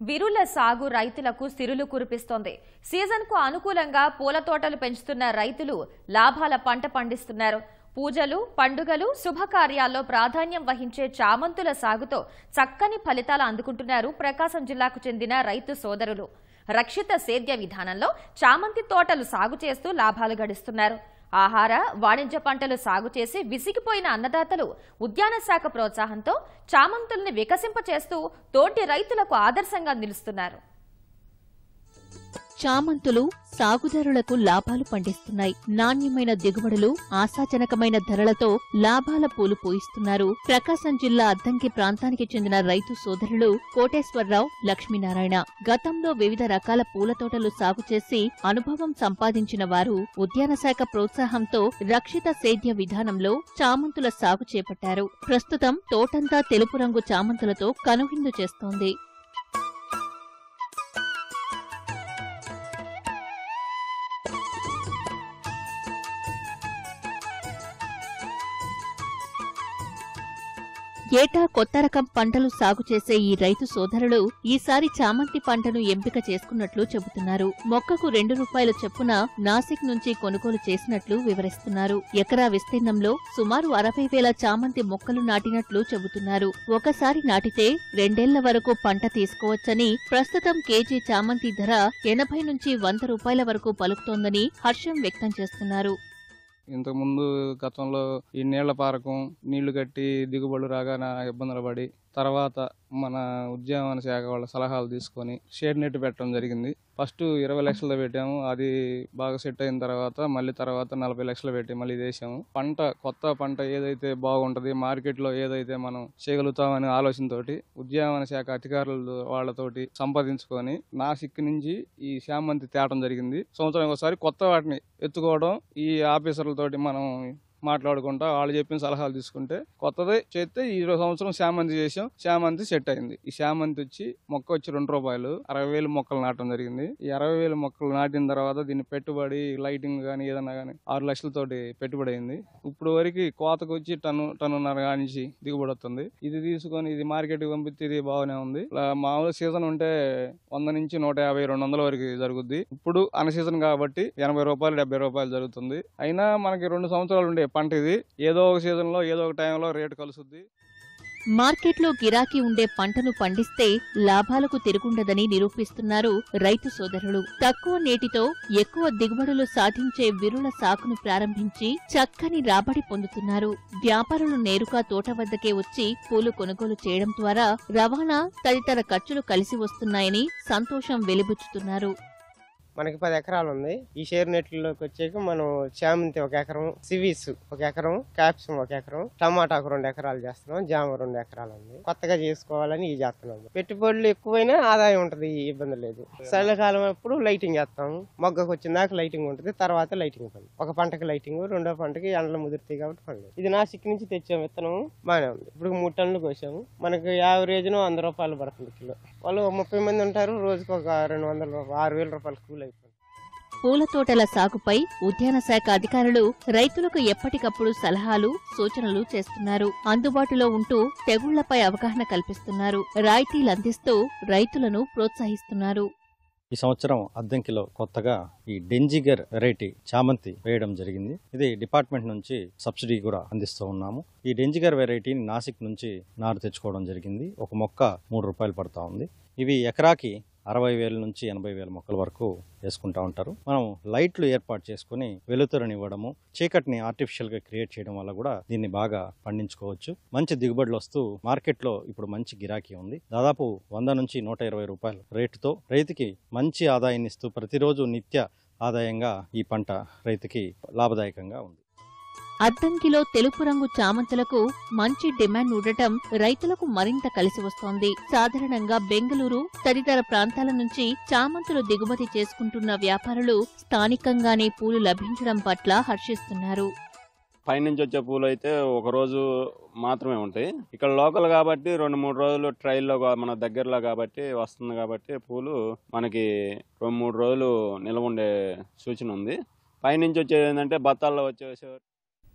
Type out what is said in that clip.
విరుల సాగు రైతులకు సిరులు కురిపిస్తోంది. సీజన్కు అనుకూలంగా పూల తోటలు పెంచుతున్న రైతులు లాభాల పంట పండిస్తున్నారు. పూజలు పండుగలు శుభకార్యాల్లో ప్రాధాన్యం వహించే చామంతుల సాగుతో చక్కని ఫలితాలు అందుకుంటున్నారు ప్రకాశం జిల్లాకు చెందిన రైతు సోదరులు. రక్షిత సేద్య విధానంలో చామంతి తోటలు సాగు చేస్తూ లాభాలు గడిస్తున్నారు. ఆహార వాణిజ్య పంటలు సాగు చేసి విసిగిపోయిన అన్నదాతలు ఉద్యాన శాఖ ప్రోత్సాహంతో చామంతుల్ని వికసింపచేస్తూ తోటి రైతులకు ఆదర్శంగా నిలుస్తున్నారు. చామంతులు సాగుదారులకు లాభాలు పండిస్తున్నాయి. నాణ్యమైన దిగుబడులు ఆశాజనకమైన ధరలతో లాభాల పూలు పూయిస్తున్నారు. ప్రకాశం జిల్లా అద్దంకి ప్రాంతానికి చెందిన రైతు సోదరులు కోటేశ్వరరావు లక్ష్మీనారాయణ. గతంలో వివిధ రకాల పూల తోటలు సాగు చేసి అనుభవం సంపాదించిన వారు ఉద్యాన శాఖ ప్రోత్సాహంతో రక్షిత సేద్య విధానంలో చామంతుల సాగు చేపట్టారు. ప్రస్తుతం తోటంతా తెలుపు రంగు చామంతులతో కనువిందు చేస్తోంది. ఏటా కొత్త రకం పంటలు సాగు చేసే ఈ రైతు సోదరులు ఈసారి చామంతి పంటను ఎంపిక చేసుకున్నట్లు చెబుతున్నారు. మొక్కకు రెండు రూపాయల చొప్పున నాసిక్ నుంచి కొనుగోలు చేసినట్లు వివరిస్తున్నారు. ఎకరా విస్తీర్ణంలో సుమారు అరవై వేల చామంతి మొక్కలు నాటినట్లు చెబుతున్నారు. ఒకసారి నాటితే రెండేళ్ళ వరకు పంట తీసుకోవచ్చని ప్రస్తుతం కేజీ చామంతి ధర ఎనభై నుంచి వంద రూపాయల వరకు పలుకుతోందని హర్షం వ్యక్తం చేస్తున్నారు. ఇంతకుముందు గతంలో ఈ నీళ్ళ పారకం నీళ్ళు కట్టి దిగుబడులు రాగానే ఇబ్బందులు పడి తర్వాత మన ఉద్యానవన శాఖ వాళ్ళ సలహాలు తీసుకొని షేడ్ నెట్ పెట్టడం జరిగింది. ఫస్ట్ ఇరవై లక్షలు పెట్టాము అది బాగా సెట్ అయిన తర్వాత మళ్ళీ తర్వాత నలభై లక్షలు పెట్టి మళ్ళీ వేసాము పంట కొత్త పంట ఏదైతే బాగుంటది మార్కెట్లో ఏదైతే మనం చేయగలుగుతామనే ఆలోచనతోటి ఉద్యానవన శాఖ అధికారులు వాళ్ళతోటి సంపాదించుకొని నా సిక్కు నుంచి ఈ శామంతి తేవడం జరిగింది. సంవత్సరం ఒకసారి కొత్త వాటిని ఎత్తుకోవడం ఈ తోటి మనం మాట్లాడుకుంటా వాళ్ళు చెప్పిన సలహాలు తీసుకుంటే కొత్తది చేస్తే ఈ సంవత్సరం శామంతి చేసాం. శామంతి సెట్ అయింది. ఈ శామంతి వచ్చి మొక్క వచ్చి రెండు రూపాయలు. అరవై వేలు మొక్కలు నాటడం జరిగింది. ఈ అరవై వేలు మొక్కలు నాటిన తర్వాత దీన్ని పెట్టుబడి లైటింగ్ కానీ ఏదన్నా కానీ ఆరు లక్షలతోటి పెట్టుబడి అయింది. ఇప్పుడు వరకు కోతకు వచ్చి టన్ను టన్నున్నర కానించి దిగుబడి వస్తుంది. ఇది తీసుకొని ఇది మార్కెట్కి పంపిస్తే ఇది బాగానే ఉంది. మామూలు సీజన్ ఉంటే వంద నుంచి నూట యాభై రెండు వందల వరకు జరుగుద్ది. ఇప్పుడు అన్ సీజన్ కాబట్టి ఎనభై రూపాయలు డెబ్బై రూపాయలు జరుగుతుంది. అయినా మనకి రెండు సంవత్సరాలు ఉండే పంట ఇది. ఏదో ఒక సీజన్లో ఏదో ఒక టైంలో రేటు కలుసుద్ది. మార్కెట్లో గిరాకీ ఉండే పంటను పండిస్తే లాభాలకు తిరుగుండదని నిరూపిస్తున్నారు రైతు సోదరులు. తక్కువ నీటితో ఎక్కువ దిగుబడులు సాధించే విరుల సాకును ప్రారంభించి చక్కని రాబడి పొందుతున్నారు. వ్యాపారులు నేరుగా తోట వద్దకే వచ్చి పూలు కొనుగోలు చేయడం ద్వారా రవాణా తదితర ఖర్చులు కలిసి వస్తున్నాయని సంతోషం వెలిబుచ్చుతున్నారు. మనకి పది ఎకరాలు ఉంది. ఈ షేర్ నెట్లలోకి వచ్చాక మనం చామంతి ఒక ఎకరం సివీస్ ఒక ఎకరం క్యాప్సికం ఒక ఎకరం టమాటాకు రెండు ఎకరాలు చేస్తున్నాం జామ రెండు ఎకరాలు ఉంది. కొత్తగా చేసుకోవాలని ఇది చేస్తున్నాం పెట్టుబడులు ఎక్కువైనా ఆదాయం ఉంటది ఈ ఇబ్బంది లేదు. చలికాలం అప్పుడు లైటింగ్ వేస్తాము మొగ్గకు వచ్చిన దాకా లైటింగ్ ఉంటుంది తర్వాత లైటింగ్ పని. ఒక పంటకి లైటింగ్ రెండో పంటకి ఎండలు ముదురుతాయి కాబట్టి పండు ఇది నాసిక్ నుంచి తెచ్చే విత్తనం బాగానే ఉంది. ఇప్పుడు మూడు టన్నులు కోసాము. మనకి యావరేజ్ వంద రూపాయలు పడుతుంది కిలో. వాళ్ళు ముప్పై మంది ఉంటారు రోజుకు ఒక రెండు వందల రూపాయలు ఆరు వేల రూపాయలు కూలి పూల తోటల సాగుపై ఉద్యాన శాఖ అధికారులు రైతులకు ఎప్పటికప్పుడు సలహాలు సూచనలు చేస్తున్నారు. అందుబాటులో ఉంటూ తెగుళ్ళపై అవగాహన కల్పిస్తున్నారు. రాయితీలు అందిస్తూ రైతులను ప్రోత్సహిస్తున్నారు. ఈ సంవత్సరం అద్దంకిలో కొత్తగా ఈ డెంజిగర్ వెరైటీ చామంతి వేయడం జరిగింది. ఇది డిపార్ట్మెంట్ నుంచి సబ్సిడీ కూడా అందిస్తూ ఉన్నాము. ఈ డెంజిగర్ వెరైటీని నాసిక్ నుంచి నారు తెచ్చుకోవడం జరిగింది. ఒక మొక్క మూడు రూపాయలు పడతా ఉంది. ఇవి ఎకరాకి అరవై వేల నుంచి ఎనభై వేల మొక్కల వరకు వేసుకుంటా ఉంటారు. మనం లైట్లు ఏర్పాటు చేసుకుని వెలుతురునివ్వడము చీకటిని ఆర్టిఫిషియల్గా క్రియేట్ చేయడం వల్ల కూడా దీన్ని బాగా పండించుకోవచ్చు. మంచి దిగుబడులు వస్తూ మార్కెట్లో ఇప్పుడు మంచి గిరాకీ ఉంది. దాదాపు వంద నుంచి నూట ఇరవై రూపాయల రేటుతో రైతుకి మంచి ఆదాయాన్ని ఇస్తూ ప్రతిరోజు నిత్య ఆదాయంగా ఈ పంట రైతుకి లాభదాయకంగా ఉంది. అద్దంకిలో తెలుపు రంగు చామంతులకు మంచి డిమాండ్ ఉండటం రైతులకు మరింత కలిసి వస్తోంది. సాధారణంగా బెంగళూరు తదితర ప్రాంతాల నుంచి చామంతులు దిగుమతి చేసుకుంటున్న వ్యాపారులు స్థానికంగానే పూలు లభించడం పట్ల హర్షిస్తున్నారు. పైనుంచి వచ్చే పూలు అయితే ఒక రోజు మాత్రమే ఉంటాయి. ఇక్కడ లోకల్ కాబట్టి రెండు మూడు రోజులు ట్రైల్లో మన దగ్గరలో కాబట్టి వస్తుంది కాబట్టి పూలు మనకి రెండు మూడు రోజులు నిల్వ ఉండే సూచన ఉంది. పైనుంచి వచ్చేది ఏంటంటే బత్తాల్లో వచ్చేసి